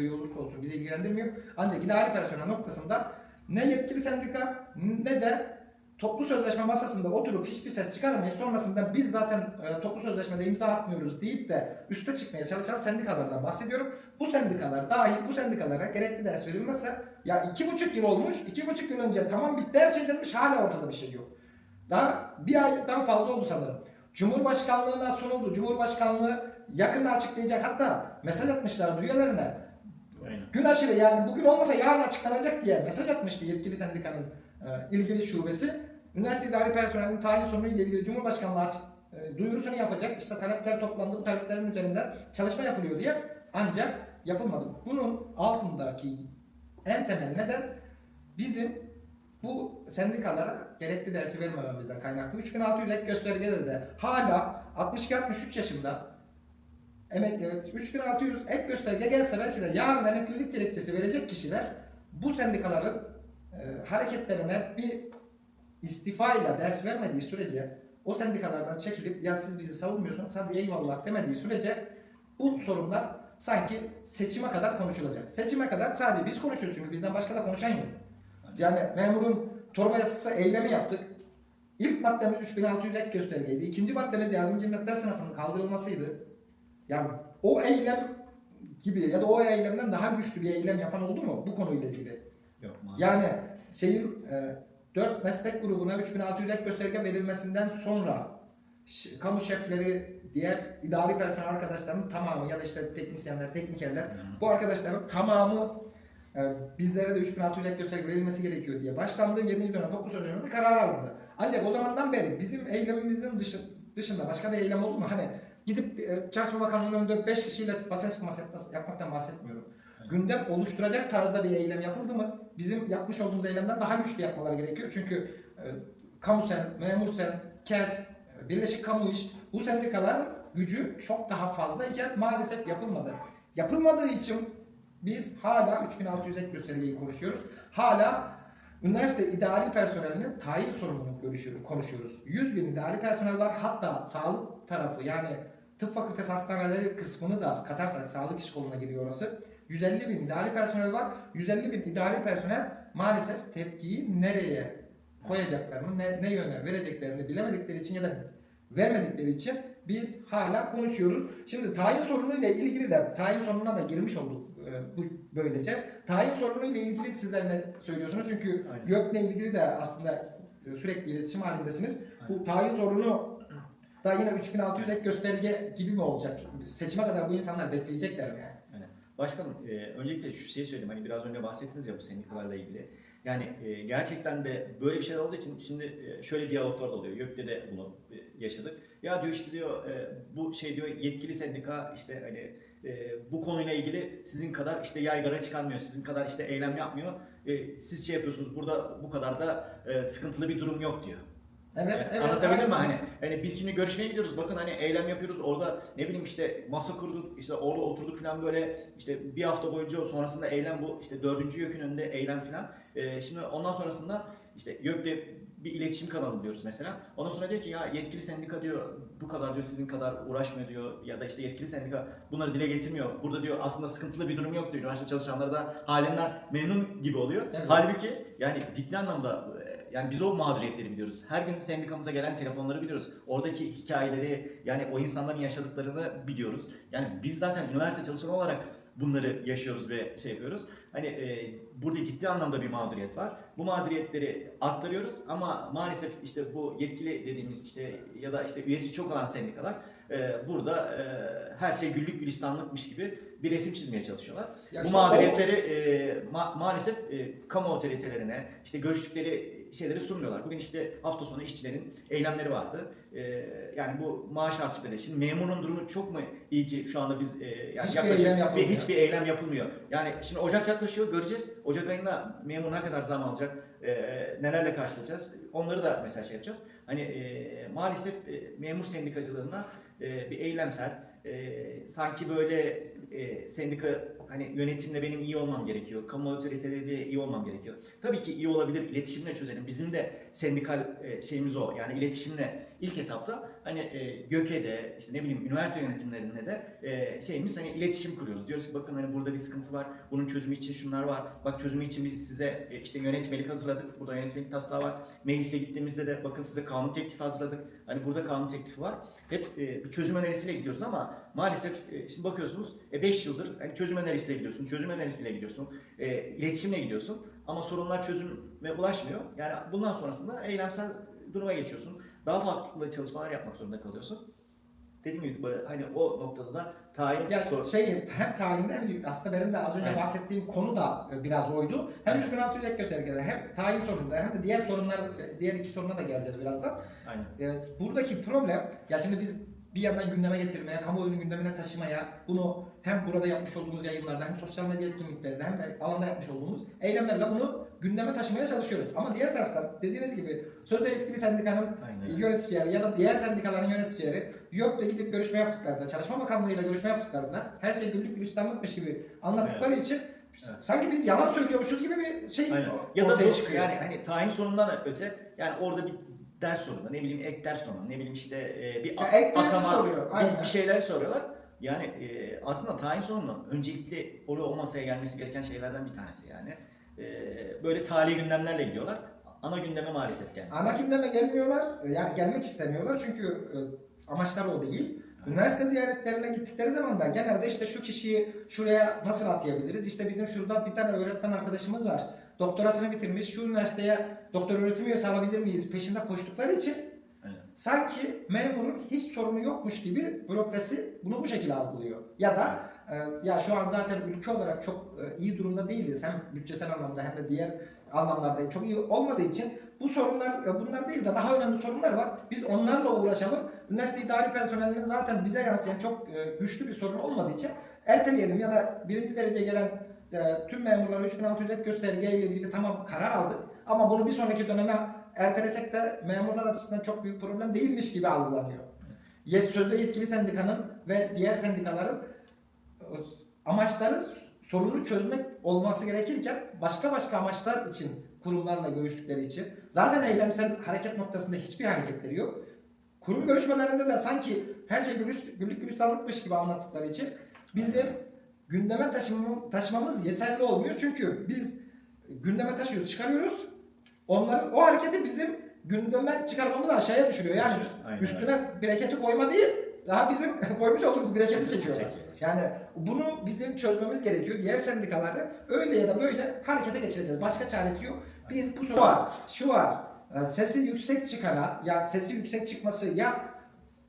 iyi olursa olsun bizi ilgilendirmiyor. Ancak idari personel noktasında ne yetkili sendika ne de toplu sözleşme masasında oturup hiçbir ses çıkarmayıp sonrasında biz zaten e, toplu sözleşmede imza atmıyoruz deyip de üste çıkmaya çalışan sendikalardan bahsediyorum. Bu sendikalar dahil bu sendikalara gerekli ders verilmezse ya iki buçuk yıl olmuş, iki buçuk yıl önce tamam bitti her şey denmiş hala ortada bir şey yok. Daha bir aydan fazla oldu sanırım. Cumhurbaşkanlığına sunuldu. Cumhurbaşkanlığı yakında açıklayacak. Hatta mesaj atmışlar üyelerine. Gün aşırı yani bugün olmasa yarın açıklanacak diye mesaj atmıştı yetkili sendikanın e, ilgili şubesi. Üniversite idari personelinin tayin sorunu ile ilgili Cumhurbaşkanlığı e, duyurusunu yapacak. İşte talepler toplandı. Bu taleplerin üzerinden çalışma yapılıyor diye. Ancak yapılmadı. Bunun altındaki en temel neden bizim bu sendikalara gerekli dersi vermememizden kaynaklı. 3600 ek göstergede de hala 62-63 yaşında emekli 3600 ek gösterge gelse belki de yarın emeklilik dilekçesi verecek kişiler bu sendikaların e, hareketlerine bir istifayla ders vermediği sürece o sendikalardan çekilip ya siz bizi savunmuyorsunuz hadi eyvallah demediği sürece bu sorunlar sanki seçime kadar konuşulacak. Seçime kadar sadece biz konuşuyoruz çünkü bizden başka da konuşan yok. Yani memurun torba yasası eylemi yaptık. İlk maddemiz 3600 ek göstergeydi. İkinci maddemiz yardımcı hizmetler sınıfının kaldırılmasıydı. Yani o eylem gibi ya da o eylemden daha güçlü bir eylem yapan oldu mu bu konuyla ilgili? Yok maalesef. Yani şeyin e, 4 meslek grubuna 3600 ek gösterge verilmesinden sonra kamu şefleri, diğer idari personel arkadaşlarının tamamı ya da işte teknisyenler, teknikerler bu arkadaşların tamamı e, bizlere de 3600 ek gösterge verilmesi gerekiyor diye başlandı. 7. dönem toplu sözleşmede karar alındı. Ancak o zamandan beri bizim eylemimizin dışı, dışında başka bir eylem oldu mu? Hani gidip e, Çalışma Bakanlığı'nın önünde 5 kişiyle basın çıkması yapmaktan bahsetmiyorum. Gündem oluşturacak tarzda bir eylem yapıldı mı? Bizim yapmış olduğumuz eylemden daha güçlü yapmaları gerekiyor. Çünkü e, kamu sen, memur sen, KES, e, Birleşik Kamu İş bu sendikalar gücü çok daha fazla iken maalesef yapılmadı. Yapılmadığı için biz hala 3600 ek göstergeyi konuşuyoruz. Hala üniversite idari personelinin tayin sorununu konuşuyoruz. 100 bin idari personel var. Hatta sağlık tarafı yani tıp fakültesi hastaneleri kısmını da katarsak sağlık iş koluna giriyor orası. 150 bin idari personel var. 150 bin idari personel maalesef tepkiyi nereye koyacaklarını, ne, ne yöne vereceklerini bilemedikleri için ya da vermedikleri için biz hala konuşuyoruz. Şimdi tayin sorunuyla ilgili de tayin sorununa da girmiş olduk e, bu böylece. Tayin sorunuyla ilgili sizler ne söylüyorsunuz? Çünkü Aynen. YÖK'le ilgili de aslında sürekli iletişim halindesiniz. Bu tayin sorunu da yine 3600 ek gösterge gibi mi olacak? Seçime kadar bu insanlar bekleyecekler mi yani? Başkanım, e, öncelikle şu şeyi söyleyeyim. Hani biraz önce bahsettiniz ya bu sendikalarla ilgili. Yani e, gerçekten de böyle bir şeyler olduğu için şimdi e, şöyle diyaloglar da oluyor. YÖK'te de bunu e, yaşadık. Ya diyor işte diyor e, bu şey diyor yetkili sendika işte hani e, bu konuyla ilgili sizin kadar işte yaygara çıkarmıyor, sizin kadar işte eylem yapmıyor. E, siz şey yapıyorsunuz burada bu kadar da e, sıkıntılı bir durum yok diyor. Evet, Evet. Anlatabildim mi? Hani, hani biz şimdi görüşmeye gidiyoruz. Bakın hani eylem yapıyoruz. Orada ne bileyim işte masa kurduk. işte orada oturduk falan böyle işte bir hafta boyunca sonrasında eylem bu. işte dördüncü YÖK'ün önünde eylem falan. Ee, şimdi ondan sonrasında işte YÖK'le bir iletişim kanalı diyoruz mesela. Ondan sonra diyor ki ya yetkili sendika diyor bu kadar diyor sizin kadar uğraşmıyor diyor ya da işte yetkili sendika bunları dile getirmiyor. Burada diyor aslında sıkıntılı bir durum yok diyor. Üniversite çalışanları da halinden memnun gibi oluyor. Evet. Halbuki yani ciddi anlamda yani biz o mağduriyetleri biliyoruz. Her gün sendikamıza gelen telefonları biliyoruz. Oradaki hikayeleri yani o insanların yaşadıklarını biliyoruz. Yani biz zaten üniversite çalışanı olarak bunları yaşıyoruz ve şey yapıyoruz. Hani e, burada ciddi anlamda bir mağduriyet var. Bu mağduriyetleri aktarıyoruz ama maalesef işte bu yetkili dediğimiz işte ya da işte üyesi çok olan sendikalar e, burada e, her şey güllük gülistanlıkmış gibi bir resim çizmeye çalışıyorlar. Ya Bu işte mağduriyetleri e, ma- maalesef e, kamu otoritelerine, işte görüştükleri şeyleri sunmuyorlar. Bugün işte hafta sonu işçilerin eylemleri vardı. E, yani bu maaş artışları. Şimdi memurun durumu çok mu iyi ki şu anda biz e, yani Hiçbir yaklaşık eylem yapılmıyor. hiçbir eylem yapılmıyor. Yani şimdi Ocak yaklaşıyor göreceğiz. Ocak ayında memur ne kadar zam alacak, e, nelerle karşılayacağız. Onları da mesela şey yapacağız. Hani e, maalesef e, memur sendikacılığına e, bir eylemsel, e, sanki böyle e, sendika hani yönetimle benim iyi olmam gerekiyor. Kamu otoriteleriyle iyi olmam gerekiyor. Tabii ki iyi olabilir. iletişimle çözelim. Bizim de sendikal e, şeyimiz o. Yani iletişimle ilk etapta hani e, GÖK'e işte ne bileyim üniversite yönetimlerinde de e, şeyimiz hani iletişim kuruyoruz. Diyoruz ki bakın hani burada bir sıkıntı var. Bunun çözümü için şunlar var. Bak çözümü için biz size e, işte yönetmelik hazırladık. Burada yönetmelik taslağı var. Meclise gittiğimizde de bakın size kanun teklifi hazırladık. Hani burada kanun teklifi var. Hep e, bir çözüm önerisiyle gidiyoruz ama maalesef e, şimdi bakıyorsunuz 5 yıldır hani çözüm önerisiyle gidiyorsun, çözüm önerisiyle gidiyorsun, e, iletişimle gidiyorsun ama sorunlar çözüme ulaşmıyor. Yani bundan sonrasında eylemsel duruma geçiyorsun. Daha farklı çalışmalar yapmak zorunda kalıyorsun. Dediğim gibi hani o noktada da tayin Ya sor- şey hem tayinde hem aslında benim de az önce Aynen. bahsettiğim konu da e, biraz oydu. Hem 3600 ek göstergeler hem tayin sorununda hem de diğer sorunlar e, diğer iki soruna da geleceğiz birazdan. Aynen. E, buradaki problem ya şimdi biz bir yandan gündeme getirmeye, kamuoyunun gündemine taşımaya, bunu hem burada yapmış olduğumuz yayınlarda hem sosyal medya etkinliklerinde hem de alanda yapmış olduğumuz eylemlerle bunu gündeme taşımaya çalışıyoruz. Ama diğer taraftan dediğiniz gibi sözde yetkili sendikanın Aynen. yöneticileri ya da diğer sendikaların yöneticileri yok da gidip görüşme yaptıklarında, Çalışma Bakanlığı'yla görüşme yaptıklarında her şey güllük gülistanlıkmış gibi anlattıkları için Evet. sanki biz yalan söylüyormuşuz gibi bir şey Aynen. Ya da bu çıkıyor. yani hani tayin sorunundan da öte yani orada bir ders sorunu, ne bileyim ek ders sorunu, ne bileyim işte e, bir Ya ek dersi atama, soruyor, bir- aynen. bir, şeyler soruyorlar. Yani e, aslında tayin sorunu öncelikli oraya o masaya gelmesi gereken şeylerden bir tanesi yani. E, böyle tali gündemlerle gidiyorlar. Ana gündeme maalesef gelmiyor. Ana gündeme gelmiyorlar, yani gelmek istemiyorlar çünkü e, amaçları o değil. Üniversite ziyaretlerine gittikleri zaman da genelde işte şu kişiyi şuraya nasıl atayabiliriz? İşte bizim şurada bir tane öğretmen arkadaşımız var. Doktorasını bitirmiş. Şu üniversiteye doktor öğretim üyesi alabilir miyiz? Peşinde koştukları için Aynen. sanki memurun hiç sorunu yokmuş gibi bürokrasi bunu bu şekilde algılıyor. Ya da e, ya şu an zaten ülke olarak çok e, iyi durumda değiliz. Hem bütçesel anlamda hem de diğer anlamlarda çok iyi olmadığı için bu sorunlar bunlar değil de daha önemli sorunlar var. Biz onlarla uğraşalım. Üniversite idari personelinin zaten bize yansıyan çok e, güçlü bir sorun olmadığı için erteleyelim ya da birinci derece gelen e, tüm memurlara 3600 ek gösterge ile ilgili tamam karar aldık ama bunu bir sonraki döneme ertelesek de memurlar açısından çok büyük problem değilmiş gibi algılanıyor. Yet, sözde yetkili sendikanın ve diğer sendikaların e, amaçları sorunu çözmek olması gerekirken başka başka amaçlar için kurumlarla görüştükleri için zaten eylemsel hareket noktasında hiçbir hareketleri yok. Kurum görüşmelerinde de sanki her şey güllük, güllük gülistanlıkmış gibi anlattıkları için bizim gündeme taşımam- taşımamız yeterli olmuyor. Çünkü biz gündeme taşıyoruz, çıkarıyoruz. Onların o hareketi bizim gündeme çıkarmamızı aşağıya düşürüyor. Yani Aynen üstüne bereketi koyma değil, daha bizim koymuş olduğumuz bereketi çekiyorlar. Çekiyor. Yani bunu bizim çözmemiz gerekiyor. Diğer sendikaları öyle ya da böyle harekete geçireceğiz. Başka çaresi yok. Biz bu şu var, şu var. e, Sesi yüksek çıkana, ya sesi yüksek çıkması ya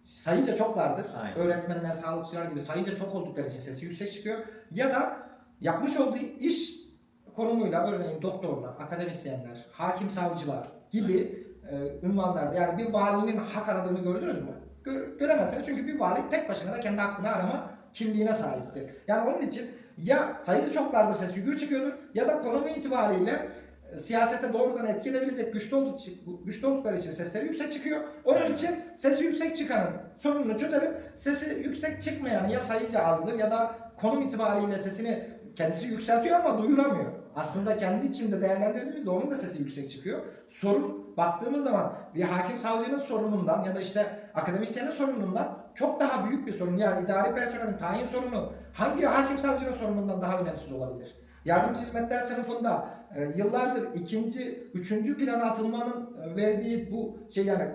sayıca çoklardır. Aynen. Öğretmenler, sağlıkçılar gibi sayıca çok oldukları için sesi yüksek çıkıyor. Ya da yapmış olduğu iş konumuyla örneğin doktorlar, akademisyenler, hakim savcılar gibi e, ünvanlarda yani bir valinin hak aradığını gördünüz mü? Gö- göremezsiniz çünkü bir vali tek başına da kendi hakkını arama kimliğine sahiptir. Yani onun için ya sayıca çoklardır ses yügür çıkıyordur ya da konumu itibariyle e, siyasete doğrudan etki edebilecek güçlü, olduk, güçlü oldukları için sesleri yüksek çıkıyor. Onun için sesi yüksek çıkanın sorununu çözelim. Sesi yüksek çıkmayanı ya sayıca azdır ya da konum itibariyle sesini kendisi yükseltiyor ama duyuramıyor. Aslında kendi içinde değerlendirdiğimizde onun da sesi yüksek çıkıyor. Sorun baktığımız zaman bir hakim savcının sorunundan ya da işte akademisyenin sorunundan çok daha büyük bir sorun. Yani idari personelin tayin sorunu hangi hakim savcının sorunundan daha önemsiz olabilir? Yardımcı hizmetler sınıfında e, yıllardır ikinci, üçüncü plana atılmanın e, verdiği bu şey yani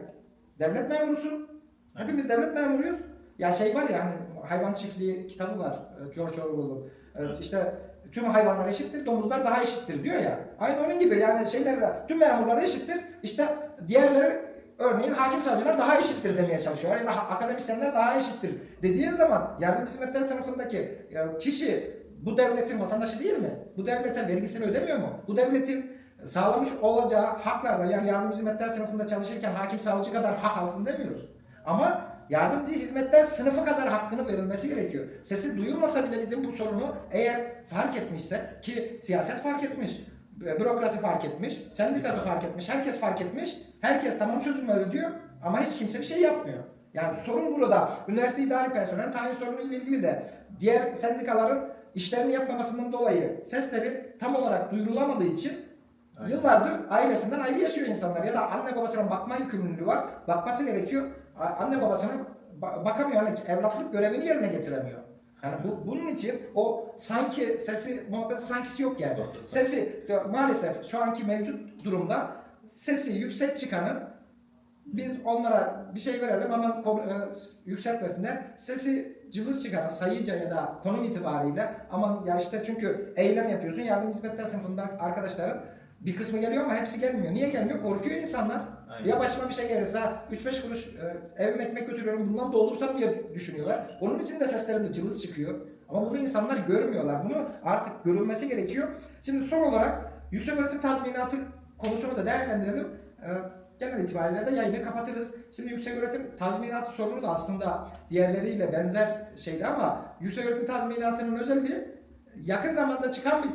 devlet memurusun. Hepimiz devlet memuruyuz. Ya şey var ya hani hayvan çiftliği kitabı var e, George Orwell'ın. E, Evet. İşte tüm hayvanlar eşittir, domuzlar daha eşittir diyor ya. Aynı onun gibi yani şeyler de tüm memurlar eşittir. İşte diğerleri örneğin hakim savcılar daha eşittir demeye çalışıyor. Ya da ha- akademisyenler daha eşittir dediğin zaman yardımcı hizmetler sınıfındaki e, kişi bu devletin vatandaşı değil mi? Bu devlete vergisini ödemiyor mu? Bu devletin sağlamış olacağı haklarla yani yardımcı hizmetler sınıfında çalışırken hakim savcı kadar hak alsın demiyoruz. Ama yardımcı hizmetler sınıfı kadar hakkını verilmesi gerekiyor. Sesi duyulmasa bile bizim bu sorunu eğer fark etmişse ki siyaset fark etmiş, e, bürokrasi fark etmiş, sendikası fark etmiş, herkes fark etmiş, herkes tamam çözümleri diyor ama hiç kimse bir şey yapmıyor. Yani sorun burada. Üniversite idari personel tayin sorunu ile ilgili de diğer sendikaların işlerini yapmamasından dolayı sesleri tam olarak duyurulamadığı için Aynen. yıllardır ailesinden ayrı yaşıyor insanlar ya da anne babasına bakma yükümlülüğü var. Bakması gerekiyor. Anne babasına ba- bakamıyor. Yani evlatlık görevini yerine getiremiyor. Yani bu, bunun için o sanki sesi muhabbeti sankisi yok yani. Sesi maalesef şu anki mevcut durumda sesi yüksek çıkanın biz onlara bir şey verelim ama e, yükseltmesinler. Sesi cılız çıkan sayıca ya da konum itibariyle aman ya işte çünkü eylem yapıyorsun yardım hizmetler sınıfında arkadaşların bir kısmı geliyor ama hepsi gelmiyor. Niye gelmiyor? Korkuyor insanlar. Aynen. Ya başıma bir şey gelirse 3-5 kuruş e, evime ekmek götürüyorum bundan doğulursam diye düşünüyorlar. Onun için de seslerinde cılız çıkıyor. Ama bunu insanlar görmüyorlar. Bunu artık görülmesi gerekiyor. Şimdi son olarak yüksek öğretim tazminatı konusunu da değerlendirelim. E, genel itibariyle de yayını kapatırız. Şimdi yüksek öğretim tazminatı sorunu da aslında diğerleriyle benzer şeydi ama yüksek öğretim tazminatının özelliği yakın zamanda çıkan bir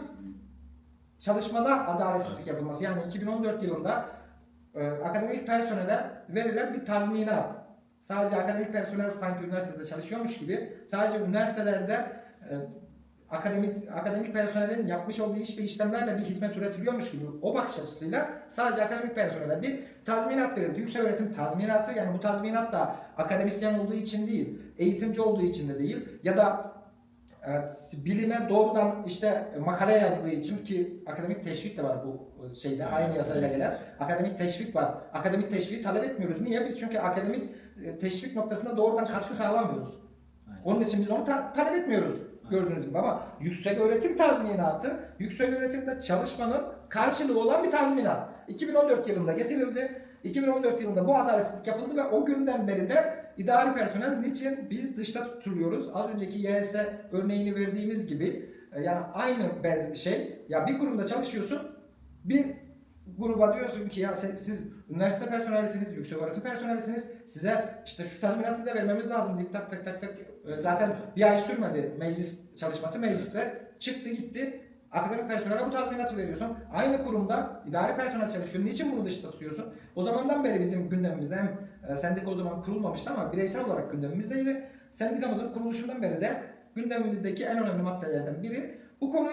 çalışmada adaletsizlik yapılması. Yani 2014 yılında e, akademik personele verilen bir tazminat. Sadece akademik personel sanki üniversitede çalışıyormuş gibi sadece üniversitelerde e, akademik akademik personelin yapmış olduğu iş ve işlemlerle bir hizmet üretiliyormuş gibi o bakış açısıyla sadece akademik personele bir tazminat verildi. Yüksek öğretim tazminatı yani bu tazminat da akademisyen olduğu için değil, eğitimci olduğu için de değil ya da Evet, bilime doğrudan işte makale yazdığı için ki akademik teşvik de var bu şeyde aynı yasayla gelen. Akademik teşvik var. Akademik teşvik talep etmiyoruz. Niye? Biz çünkü akademik e, teşvik noktasında doğrudan katkı sağlamıyoruz. Aynen. Onun için biz onu ta- talep etmiyoruz. Gördüğünüz gibi ama yüksek öğretim tazminatı, yüksek öğretimde çalışmanın karşılığı olan bir tazminat. 2014 yılında getirildi. 2014 yılında bu adaletsizlik yapıldı ve o günden beri de idari personel niçin biz dışta tutuluyoruz? Az önceki YS örneğini verdiğimiz gibi e, yani aynı benzer şey. Ya bir kurumda çalışıyorsun, bir gruba diyorsun ki ya siz, siz üniversite personelisiniz, yüksek öğretim personelisiniz. Size işte şu tazminatı da vermemiz lazım deyip tak tak tak tak. E, Zaten bir ay sürmedi meclis çalışması. Mecliste çıktı gitti. Akademik personele bu tazminatı veriyorsun. Aynı kurumda idari personel çalışıyor. Niçin bunu dışta tutuyorsun? O zamandan beri bizim gündemimizde hem e, sendika o zaman kurulmamıştı ama bireysel olarak gündemimizdeydi. Sendikamızın kuruluşundan beri de gündemimizdeki en önemli maddelerden biri bu konuyu